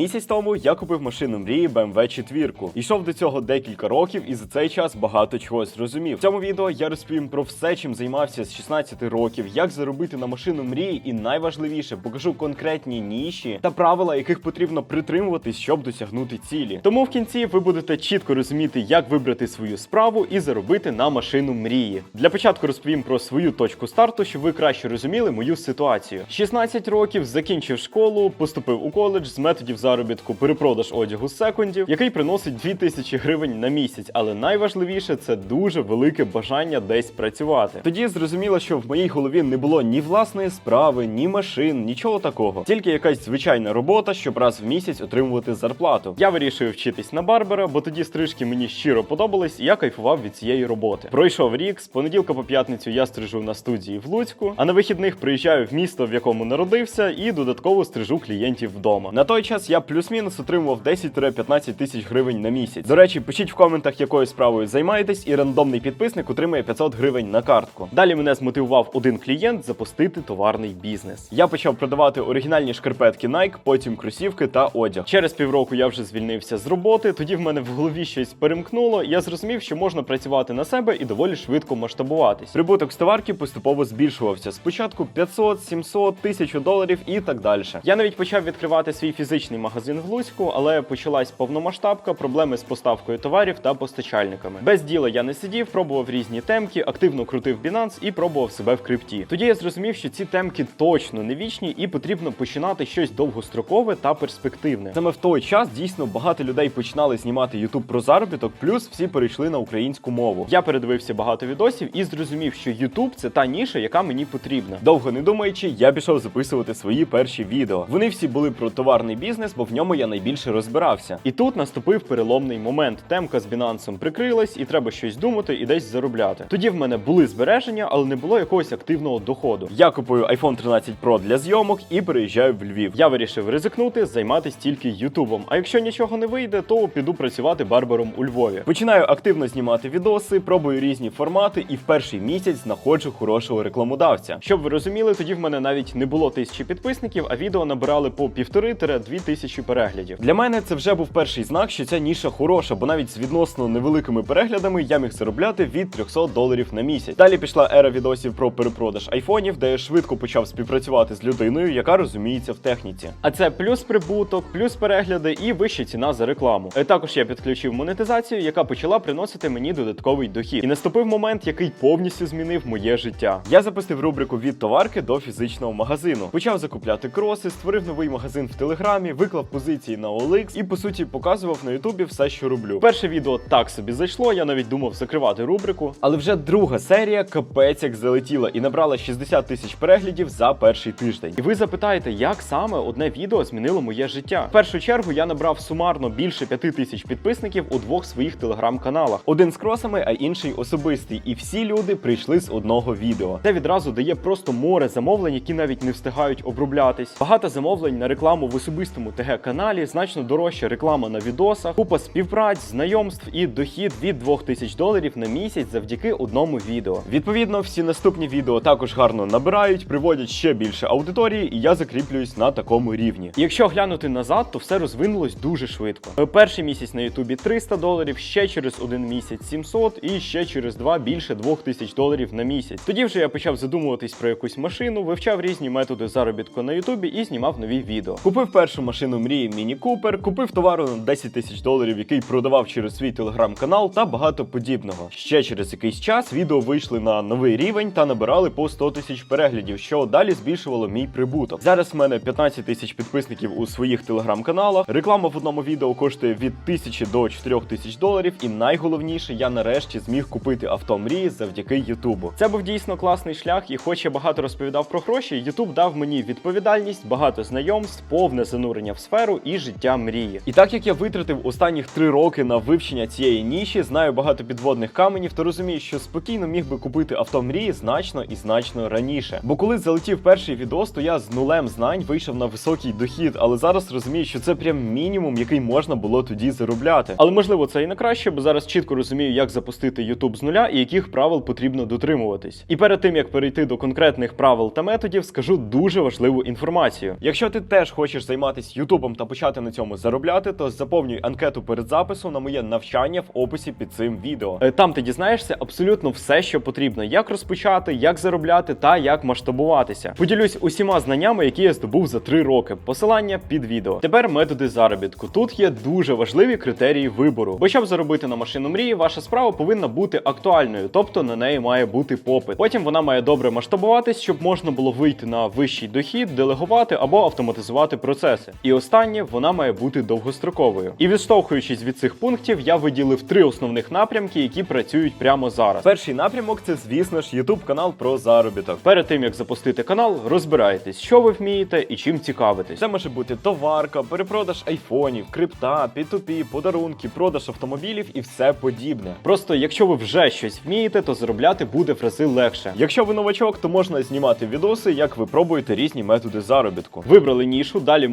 Місяць тому я купив машину мрії BMW 4. Йшов до цього декілька років і за цей час багато чого зрозумів. В цьому відео я розповім про все, чим займався з 16 років, як заробити на машину мрії, і найважливіше покажу конкретні ніші та правила, яких потрібно притримуватись, щоб досягнути цілі. Тому в кінці ви будете чітко розуміти, як вибрати свою справу і заробити на машину мрії. Для початку розповім про свою точку старту, щоб ви краще розуміли мою ситуацію. 16 років закінчив школу, поступив у коледж з методів заробітку перепродаж одягу з секундів, який приносить 2000 гривень на місяць. Але найважливіше це дуже велике бажання десь працювати. Тоді зрозуміло, що в моїй голові не було ні власної справи, ні машин, нічого такого. Тільки якась звичайна робота, щоб раз в місяць отримувати зарплату. Я вирішив вчитись на барбера, бо тоді стрижки мені щиро подобались, і я кайфував від цієї роботи. Пройшов рік, з понеділка по п'ятницю я стрижу на студії в Луцьку, а на вихідних приїжджаю в місто, в якому народився, і додатково стрижу клієнтів вдома. На той час я плюс-мінус отримував 10-15 тисяч гривень на місяць. До речі, пишіть в коментах, якою справою займаєтесь, і рандомний підписник отримає 500 гривень на картку. Далі мене змотивував один клієнт запустити товарний бізнес. Я почав продавати оригінальні шкарпетки Nike, потім кросівки та одяг. Через півроку я вже звільнився з роботи. Тоді в мене в голові щось перемкнуло. Я зрозумів, що можна працювати на себе і доволі швидко масштабуватись. Прибуток з товарки поступово збільшувався. Спочатку 500, 700, 1000 доларів і так далі. Я навіть почав відкривати свій фізичний магазин в Луцьку, але почалась повномасштабка, проблеми з поставкою товарів та постачальниками. Без діла я не сидів, пробував різні темки, активно крутив Binance і пробував себе в крипті. Тоді я зрозумів, що ці темки точно не вічні, і потрібно починати щось довгострокове та перспективне. Саме в той час дійсно багато людей починали знімати YouTube про заробіток, плюс всі перейшли на українську мову. Я передивився багато відосів і зрозумів, що YouTube – це та ніша, яка мені потрібна. Довго не думаючи, я пішов записувати свої перші відео. Вони всі були про товарний бізнес, бо в ньому я найбільше розбирався. І тут наступив переломний момент. Темка з Binance прикрилась, і треба щось думати і десь заробляти. Тоді в мене були збереження, але не було якогось активного доходу. Я купую iPhone 13 Pro для зйомок і переїжджаю в Львів. Я вирішив ризикнути, займатися тільки Ютубом. А якщо нічого не вийде, то піду працювати барбером у Львові. Починаю активно знімати відоси, пробую різні формати, і в перший місяць знаходжу хорошого рекламодавця. Щоб ви розуміли, тоді в мене навіть не було тисячі підписників, а відео набирали по півтори-дві тисячі переглядів. Для мене це вже був перший знак, що ця ніша хороша, бо навіть з відносно невеликими переглядами я міг заробляти від 300 доларів на місяць. Далі пішла ера відосів про перепродаж айфонів, де я швидко почав співпрацювати з людиною, яка розуміється в техніці. А це плюс прибуток, плюс перегляди і вища ціна за рекламу. Е, Також я підключив монетизацію, яка почала приносити мені додатковий дохід. І наступив момент, який повністю змінив моє життя. Я запустив рубрику від товарки до фізичного магазину. Почав закупляти кроси, створив новий магазин в телеграмі, виклав позиції на OLX і по суті показував на Ютубі все, що роблю. Перше відео так собі зайшло. Я навіть думав закривати рубрику. Але вже друга серія капець як залетіла і набрала 60 тисяч переглядів за перший тиждень. І ви запитаєте, як саме одне відео змінило моє життя? В першу чергу я набрав сумарно більше 5 тисяч підписників у двох своїх телеграм-каналах: один з кросами, а інший особистий. І всі люди прийшли з одного відео. Це відразу дає просто море замовлень, які навіть не встигають оброблятись. Багато замовлень на рекламу в особистому ТГ-каналі, значно дорожча реклама на відосах, купа співпраць, знайомств і дохід від 2000 доларів на місяць завдяки одному відео. Відповідно, всі наступні відео також гарно набирають, приводять ще більше аудиторії, і я закріплююсь на такому рівні. Якщо глянути назад, то все розвинулось дуже швидко. Перший місяць на Ютубі 300 доларів, ще через один місяць 700 і ще через два більше 2000 доларів на місяць. Тоді вже я почав задумуватись про якусь машину, вивчав різні методи заробітку на Ютубі і знімав нові відео. Купив першу машину мрії Міні Купер, купив товару на 10 тисяч доларів, який продавав через свій телеграм-канал та багато подібного. Ще через якийсь час відео вийшли на новий рівень та набирали по 100 тисяч переглядів, що далі збільшувало мій прибуток. Зараз в мене 15 тисяч підписників у своїх телеграм-каналах. Реклама в одному відео коштує від 1000 до 4000 тисяч доларів. І найголовніше, я нарешті зміг купити авто мрії завдяки Ютубу. Це був дійсно класний шлях, і хоч я багато розповідав про гроші, Ютуб дав мені відповідальність, багато знайомств, повне занурення в сферу і життя мрії. І так як я витратив останніх три роки на вивчення цієї ніші, знаю багато підводних каменів, то розумію, що спокійно міг би купити авто мрії значно і значно раніше. Бо коли залетів перший відос, то я з нулем знань вийшов на високий дохід, але зараз розумію, що це прям мінімум, який можна було тоді заробляти. Але можливо це і на краще, бо зараз чітко розумію, як запустити YouTube з нуля і яких правил потрібно дотримуватись. І перед тим як перейти до конкретних правил та методів, скажу дуже важливу інформацію. Якщо ти теж хочеш займатися Ютубом та почати на цьому заробляти, то заповнюй анкету перед записом на моє навчання в описі під цим відео. Е, Там ти дізнаєшся абсолютно все, що потрібно, як розпочати, як заробляти та як масштабуватися. Поділюсь усіма знаннями, які я здобув за три роки. Посилання під відео. Тепер методи заробітку. Тут є дуже важливі критерії вибору. Бо щоб заробити на машину мрії, ваша справа повинна бути актуальною, тобто на неї має бути попит. Потім вона має добре масштабуватись, щоб можна було вийти на вищий дохід, делегувати або автоматизувати процеси. І останнє вона має бути довгостроковою. І відштовхуючись від цих пунктів, я виділив три основних напрямки, які працюють прямо зараз. Перший напрямок це, звісно ж, YouTube канал про заробіток. Перед тим як запустити канал, розбирайтесь, що ви вмієте і чим цікавитесь. Це може бути товарка, перепродаж айфонів, крипта, P2P, подарунки, продаж автомобілів і все подібне. Просто якщо ви вже щось вмієте, то заробляти буде в рази легше. Якщо ви новачок, то можна знімати відоси, як ви пробуєте різні методи заробітку. Вибрали нішу, далі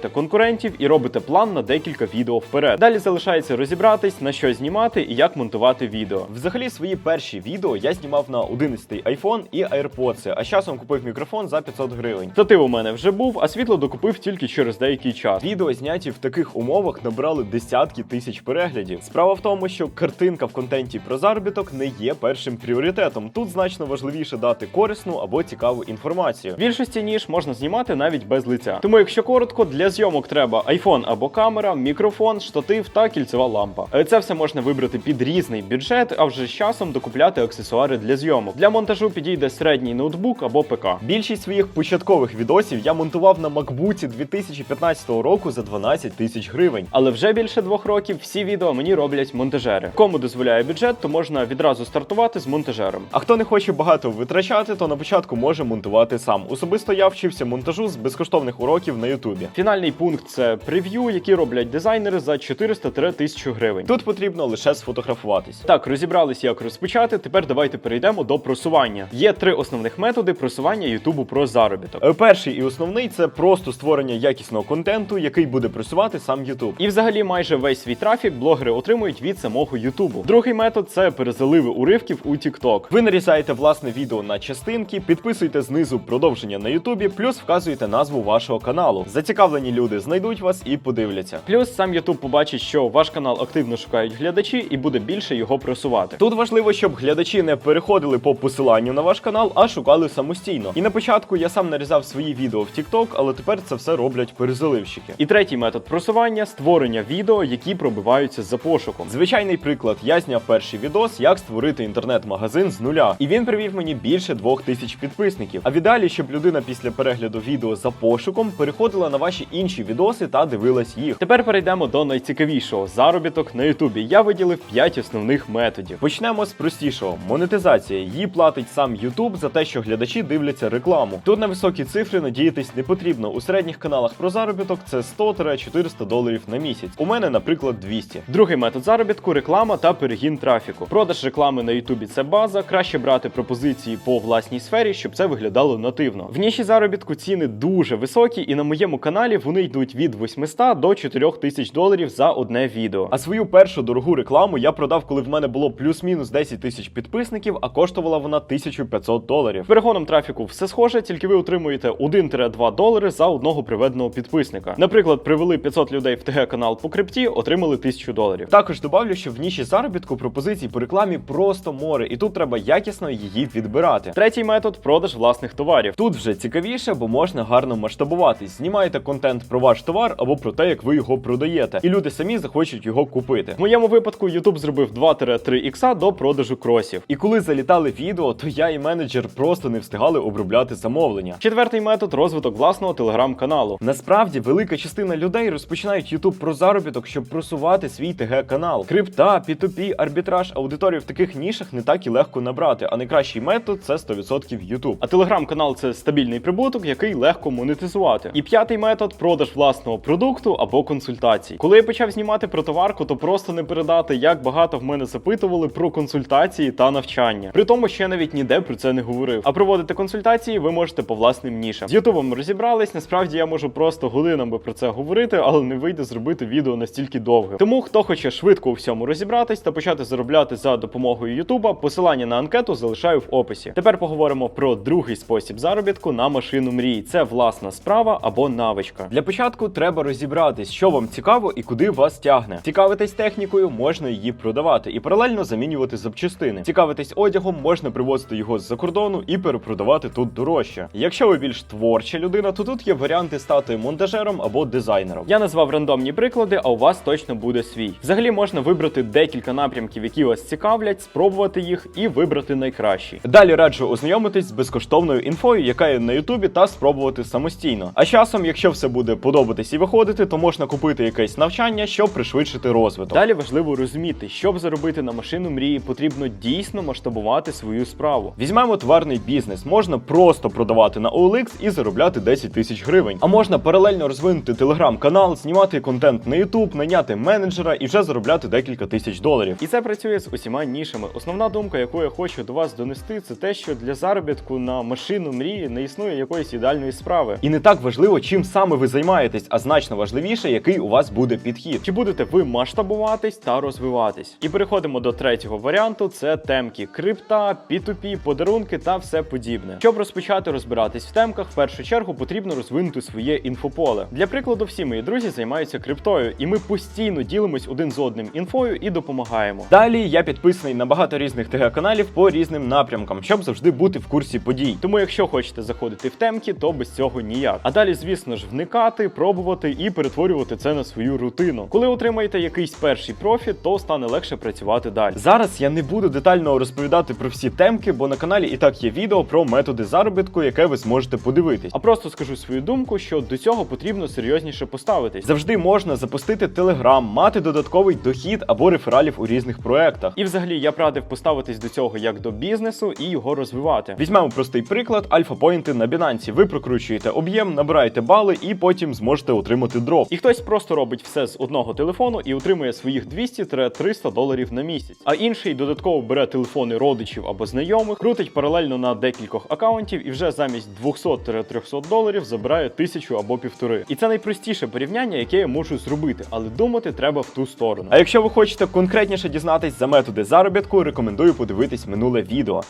моніторите конкурентів і робите план на декілька відео вперед. Далі залишається розібратись, на що знімати і як монтувати відео. Взагалі, свої перші відео я знімав на 11-й iPhone і AirPods, а з часом купив мікрофон за 500 гривень. Штатив у мене вже був, а світло докупив тільки через деякий час. Відео зняті в таких умовах набрали десятки тисяч переглядів. Справа в тому, що картинка в контенті про заробіток не є першим пріоритетом. Тут значно важливіше дати корисну або цікаву інформацію. Більшості ніж можна знімати навіть без лиця. Тому, якщо коротко, для зйомок треба iPhone або камера, мікрофон, штатив та кільцева лампа. Е, Це все можна вибрати під різний бюджет, а вже з часом докупляти аксесуари для зйомок. Для монтажу підійде середній ноутбук або ПК. Більшість своїх початкових відосів я монтував на MacBook 2015 року за 12 тисяч гривень. Але вже більше двох років всі відео мені роблять монтажери. Кому дозволяє бюджет, то можна відразу стартувати з монтажером. А хто не хоче багато витрачати, то на початку може монтувати сам. Особисто я вчився монтажу з безкоштовних уроків на Ютубі. Фінальний пункт це прев'ю, які роблять дизайнери за 400-1000 гривень. Тут потрібно лише сфотографуватись. Так, розібрались, як розпочати. Тепер давайте перейдемо до просування. Є три основних методи просування Ютубу про заробіток. Е, Перший і основний це просто створення якісного контенту, який буде просувати сам Ютуб. І взагалі майже весь свій трафік блогери отримують від самого Ютубу. Другий метод це перезаливи уривків у TikTok. Ви нарізаєте власне відео на частинки, підписуєте знизу продовження на Ютубі, плюс вказуєте назву вашого каналу. Зацікавлені люди знайдуть вас і подивляться. Плюс сам Ютуб побачить, що ваш канал активно шукають глядачі і буде більше його просувати. Тут важливо, щоб глядачі не переходили по посиланню на ваш канал, а шукали самостійно. І на початку я сам нарізав свої відео в TikTok, але тепер це все роблять перезаливщики. І третій метод просування створення відео, які пробиваються за пошуком. Звичайний приклад, я зняв перший відос, як створити інтернет-магазин з нуля, і він привів мені більше двох тисяч підписників. А в ідеалі, щоб людина після перегляду відео за пошуком переходила на ваші інші відоси та дивилась їх. Тепер перейдемо до найцікавішого заробіток на Ютубі. Я виділив 5 основних методів. Почнемо з простішого: монетизація. Її платить сам Ютуб за те, що глядачі дивляться рекламу. Тут на високі цифри надіятись не потрібно. У середніх каналах про заробіток це 100-400 доларів на місяць. У мене, наприклад, 200. Другий метод заробітку реклама та перегін трафіку. Продаж реклами на Ютубі це база. Краще брати пропозиції по власній сфері, щоб це виглядало нативно. В ніші заробітку ціни дуже високі, і на моєму каналі вони йдуть від 800 до 4000 доларів за одне відео. А свою першу дорогу рекламу я продав, коли в мене було плюс-мінус 10 тисяч підписників, а коштувала вона 1500 доларів. Перегоном трафіку все схоже, тільки ви отримуєте 1-2 долари за одного приведеного підписника. Наприклад, привели 500 людей в ТГ канал по крипті, отримали 1000 доларів. Також добавлю, що в ніші заробітку пропозицій по рекламі просто море, і тут треба якісно її відбирати. Третій метод продаж власних товарів. Тут вже цікавіше, бо можна гарно масштабуватись. Знімаєте контент про ваш товар або про те, як ви його продаєте, і люди самі захочуть його купити. В моєму випадку YouTube зробив 2-3 ікса до продажу кросів. І коли залітали відео, то я і менеджер просто не встигали обробляти замовлення. Четвертий метод розвиток власного телеграм-каналу. Насправді велика частина людей розпочинають YouTube про заробіток, щоб просувати свій ТГ канал. Крипта, P2P, арбітраж, аудиторію в таких нішах не так і легко набрати. А найкращий метод це 100% YouTube. А телеграм-канал це стабільний прибуток, який легко монетизувати. І п'ятий метод продаж власного продукту або консультацій. Коли я почав знімати про товарку, то просто не передати, як багато в мене запитували про консультації та навчання. При тому, що я навіть ніде про це не говорив. А проводити консультації ви можете по власним нішам. З Ютубом розібрались. Насправді я можу просто годинами про це говорити, але не вийде зробити відео настільки довге. Тому хто хоче швидко у всьому розібратись та почати заробляти за допомогою Ютуба, посилання на анкету залишаю в описі. Тепер поговоримо про другий спосіб заробітку на машину мрії. Це власна справа або навичка. Для початку треба розібратись, що вам цікаво і куди вас тягне. Цікавитись технікою, можна її продавати і паралельно замінювати запчастини. Цікавитись одягом, можна привозити його з-за кордону і перепродавати тут дорожче. Якщо ви більш творча людина, то тут є варіанти стати монтажером або дизайнером. Я назвав рандомні приклади, а у вас точно буде свій. Взагалі можна вибрати декілька напрямків, які вас цікавлять, спробувати їх і вибрати найкращі. Далі раджу ознайомитись з безкоштовною інфою, яка є на Ютубі, та спробувати самостійно. А часом, якщо все буде подобатись і виходити, то можна купити якесь навчання, щоб пришвидшити розвиток. Далі важливо розуміти, щоб заробити на машину мрії, потрібно дійсно масштабувати свою справу. Візьмемо товарний бізнес. Можна просто продавати на OLX і заробляти 10 тисяч гривень. А можна паралельно розвинути телеграм-канал, знімати контент на YouTube, найняти менеджера і вже заробляти декілька тисяч доларів. І це працює з усіма нішами. Основна думка, яку я хочу до вас донести, це те, що для заробітку на машину мрії не існує якоїсь ідеальної справи. І не так важливо, чим саме ви займаєтесь, а значно важливіше, який у вас буде підхід. Чи будете ви масштабуватись та розвиватись? І переходимо до третього варіанту: це темки, крипта, P2P, подарунки та все подібне. Щоб розпочати розбиратись в темках, в першу чергу потрібно розвинути своє інфополе. Для прикладу, всі мої друзі займаються криптою, і ми постійно ділимось один з одним інфою і допомагаємо. Далі я підписаний на багато різних ТГ-каналів по різним напрямкам, щоб завжди бути в курсі подій. Тому, якщо хочете заходити в темки, то без цього ніяк. А далі, звісно ж, вникати, пробувати і перетворювати це на свою рутину. Коли отримаєте якийсь перший профіт, то стане легше працювати далі. Зараз я не буду детально розповідати про всі темки, бо на каналі і так є відео про методи заробітку, яке ви зможете подивитись. А просто скажу свою думку, що до цього потрібно серйозніше поставитись. Завжди можна запустити телеграм, мати додатковий дохід або рефералів у різних проектах. І взагалі я б радив поставитись до цього як до бізнесу і його розвивати. Візьмемо простий приклад: альфа-поінти на Binance. Ви прокручуєте об'єм, набираєте бали і потім зможете отримати дроп. І хтось просто робить все з одного телефону і отримує своїх 200-300 доларів на місяць. А інший додатково бере телефони родичів або знайомих, крутить паралельно на декількох акаунтів і вже замість 200-300 доларів забирає тисячу або півтори. І це найпростіше порівняння, яке я можу зробити, але думати треба в ту сторону. А якщо ви хочете конкретніше дізнатись за методи заробітку, рекомендую подивитись минуле відео.